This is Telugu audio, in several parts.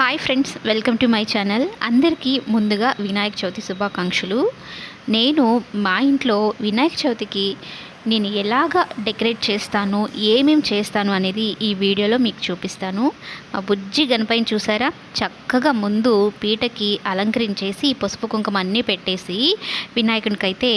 Hi friends welcome to my channel అందరికీ ముందుగా వినాయక చవితి శుభాకాంక్షలు. నేను మా ఇంట్లో వినాయక చవితికి నేను ఎలాగ డెకరేట్ చేస్తాను ఏమేం చేస్తాను అనేది ఈ వీడియోలో మీకు చూపిస్తాను. మా బుజ్జి గణపైన చూసారా? చక్కగా ముందు పీటకి అలంకరించేసి పసుపు కుంకుమ అన్నీ పెట్టేసి వినాయకునికైతే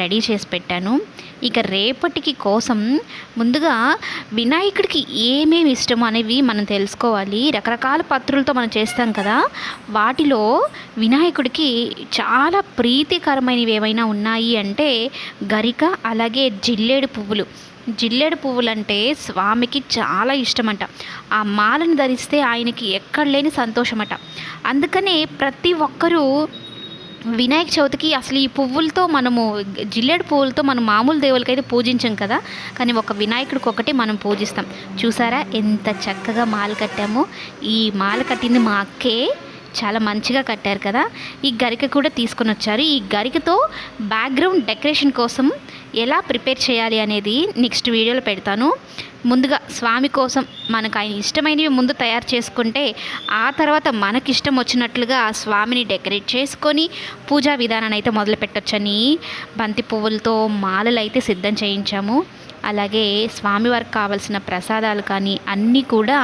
రెడీ చేసి పెట్టాను. ఇక రేపటికి కోసం ముందుగా వినాయకుడికి ఏమేమి ఇష్టం అనేవి మనం తెలుసుకోవాలి. రకరకాల పత్రులతో మనం చేస్తాం కదా. వాటిలో వినాయకుడికి చాలా ప్రీతికరమైనవి ఏమైనా ఉన్నాయి అంటే గరిక అలాగే జిల్లేడు పువ్వులు. జిల్లేడు పువ్వులు అంటే స్వామికి చాలా ఇష్టమంట. ఆ మాలను ధరిస్తే ఆయనకి ఎక్కడ లేని సంతోషమట. అందుకనే ప్రతి ఒక్కరూ వినాయక చవితికి అసలు ఈ పువ్వులతో మనము జిల్లేడు పువ్వులతో మనం మామూలు దేవులకైతే పూజించాం కదా. కానీ ఒక వినాయకుడికి ఒకటి మనం పూజిస్తాం. చూసారా? ఎంత చక్కగా మాల కట్టామో. ఈ మాల కట్టింది మా అక్కే. చాలా మంచిగా కట్టారు కదా. ఈ గరిక కూడా తీసుకొని వచ్చారు. ఈ గరికతో బ్యాక్గ్రౌండ్ డెకరేషన్ కోసం ఎలా ప్రిపేర్ చేయాలి అనేది నెక్స్ట్ వీడియోలో పెడతాను. ముందుగా స్వామి కోసం మనకు ఆయన ఇష్టమైనవి ముందు తయారు చేసుకుంటే ఆ తర్వాత మనకి ఇష్టం వచ్చినట్లుగా ఆ స్వామిని డెకరేట్ చేసుకొని పూజా విధానాన్ని అయితే మొదలు పెట్టొచ్చని బంతి పువ్వులతో మాలలు అయితే సిద్ధం చేయించాము. అలాగే స్వామివారికి కావాల్సిన ప్రసాదాలు కానీ అన్నీ కూడా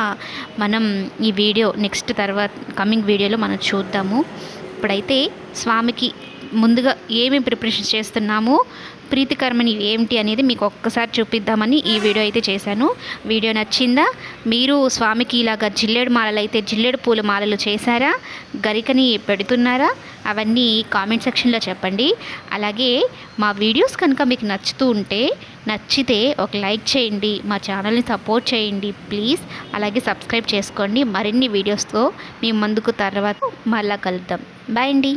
మనం ఈ వీడియో నెక్స్ట్ తర్వాత కమింగ్ వీడియోలో మనం చూద్దాము. ఇప్పుడైతే స్వామికి ముందుగా ఏమేమి ప్రిపరేషన్ చేస్తున్నామో ప్రీతికరమని ఏమిటి అనేది మీకు ఒక్కసారి చూపిద్దామని ఈ వీడియో అయితే చేశాను. వీడియో నచ్చిందా? మీరు స్వామికి ఇలాగా జిల్లేడు మాలలు అయితే జిల్లేడు పూల మాలలు చేశారా? గరికని పెడుతున్నారా? అవన్నీ కామెంట్ సెక్షన్లో చెప్పండి. అలాగే మా వీడియోస్ కనుక మీకు నచ్చుతూ ఉంటే నచ్చితే ఒక లైక్ చేయండి మా ఛానల్ని సపోర్ట్ చేయండి ప్లీజ్. అలాగే సబ్స్క్రైబ్ చేసుకోండి. మరిన్ని వీడియోస్తో మీ ముందుకు తర్వాత మళ్ళా కలుద్దాం. బాయ్ అండి.